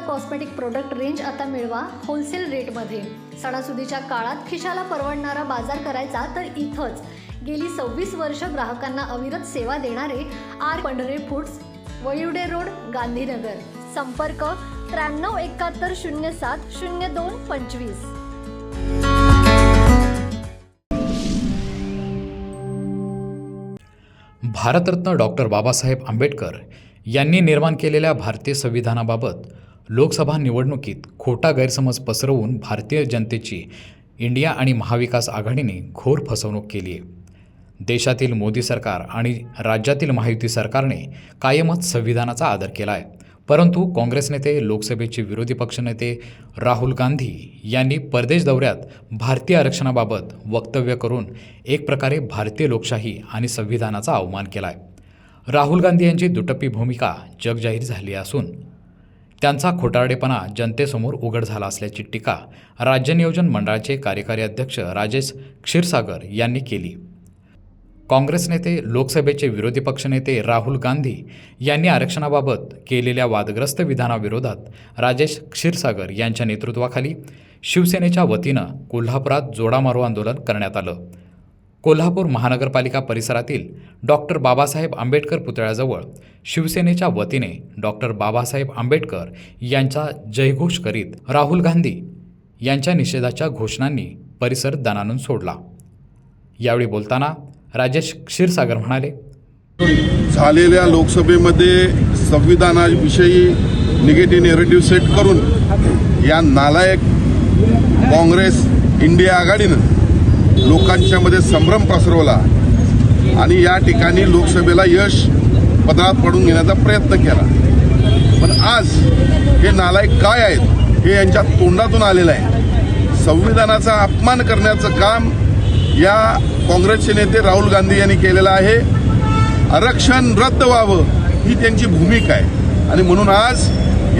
Cosmetic product range आता मिळवा wholesale रेटमध्ये सणासुदीच्या काळात खिशाला परवडणारा बाजार करायचा तर इथंच. गेली सव्वीस वर्ष ग्राहकांना अविरत सेवा देणारे आर पंढरे फूड्स वयुडे रोड गांधीनगर. संपर्क त्र्याण्णव एकाहत्तर शून्य सात शून्य दोन पंचवीस. भारतरत्न डॉक्टर बाबासाहेब आंबेडकर यांनी निर्माण केलेल्या भारतीय संविधानाबाबत लोकसभा निवडणुकीत खोटा गैरसमज पसरवून भारतीय जनतेची इंडिया आणि महाविकास आघाडीने घोर फसवणूक केली आहे. देशातील मोदी सरकार आणि राज्यातील महायुती सरकारने कायमच संविधानाचा आदर केला आहे. परंतु काँग्रेस नेते लोकसभेचे विरोधी पक्षनेते राहुल गांधी यांनी परदेश दौऱ्यात भारतीय आरक्षणाबाबत वक्तव्य करून एक प्रकारे भारतीय लोकशाही आणि संविधानाचा अवमान केला आहे. राहुल गांधी यांची दुटप्पी भूमिका जगजाहीर झाली असून त्यांचा खोटारडेपणा जनतेसमोर उघड झाला असल्याची टीका राज्य नियोजन मंडळाचे कार्यकारी अध्यक्ष राजेश क्षीरसागर यांनी केली. काँग्रेस नेते लोकसभेचे विरोधी पक्षनेते राहुल गांधी यांनी आरक्षणाबाबत केलेल्या वादग्रस्त विधानाविरोधात राजेश क्षीरसागर यांच्या नेतृत्वाखाली शिवसेनेच्या वतीनं कोल्हापुरात जोडामारो आंदोलन करण्यात आलं. कोल्हापूर महानगरपालिका परिसरातील डॉक्टर बाबासाहेब आंबेडकर पुतळ्याजवळ शिवसेनेच्या वतीने डॉक्टर बाबासाहेब आंबेडकर यांचा जयघोष करीत राहुल गांधी यांच्या निषेधाच्या घोषणांनी परिसर दणानून सोडला. यावेळी बोलताना राजेश क्षीरसागर म्हणाले झालेल्या लोकसभेमध्ये संविधानाविषयी निगेटिव्ह नेरेटिव्ह सेट करून या नालायक काँग्रेस इंडिया आघाडीनं लोकांच्या मध्ये संभ्रम पसरवला. आणि या ठिकाणी लोकसभेला यश पदरात पडून घेण्याचा प्रयत्न केला. पण आज हे नालायक काय आहेत हे यांच्या तोंडातून आलेलं आहे. संविधानाचा अपमान करण्याचं काम या काँग्रेसचे नेते राहुल गांधी यांनी केलेलं आहे. आरक्षण रद्द व्हावं ही त्यांची भूमिका आहे. आणि म्हणून आज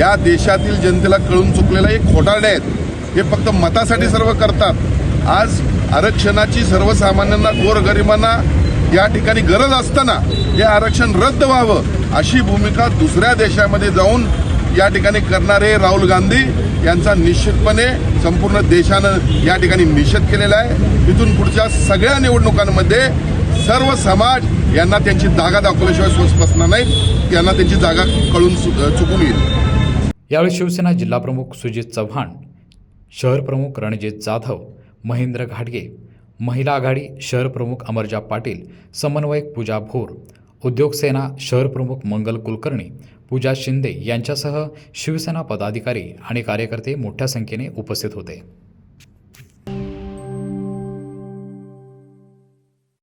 या देशातील जनतेला कळून चुकलेलं एक खोटारडे आहेत. हे फक्त मतासाठी सर्व करतात. आज आरक्षणाची सर्वसामान्यांना गोरगरिबांना या ठिकाणी गरज असताना हे आरक्षण रद्द व्हावं अशी भूमिका दुसऱ्या देशामध्ये जाऊन या ठिकाणी करणारे राहुल गांधी यांचा निश्चितपणे संपूर्ण देशानं या ठिकाणी निषेध केलेला आहे. इथून पुढच्या सगळ्या निवडणुकांमध्ये सर्व समाज यांना त्यांची जागा दाखवल्याशिवाय स्वस्त बसणार नाही त्यांना त्यांची जागा कळून चुकून येईल. यावेळी शिवसेना जिल्हाप्रमुख सुजित चव्हाण शहर प्रमुख रणजित जाधव महेंद्र घाटगे महिला आघाडी शहर प्रमुख अमरजा पाटील समन्वयक पूजा भोर उद्योग सेना शहर प्रमुख मंगल कुलकर्णी पूजा शिंदे यांच्यासह शिवसेना पदाधिकारी आणि कार्यकर्ते मोठ्या संख्येने उपस्थित होते.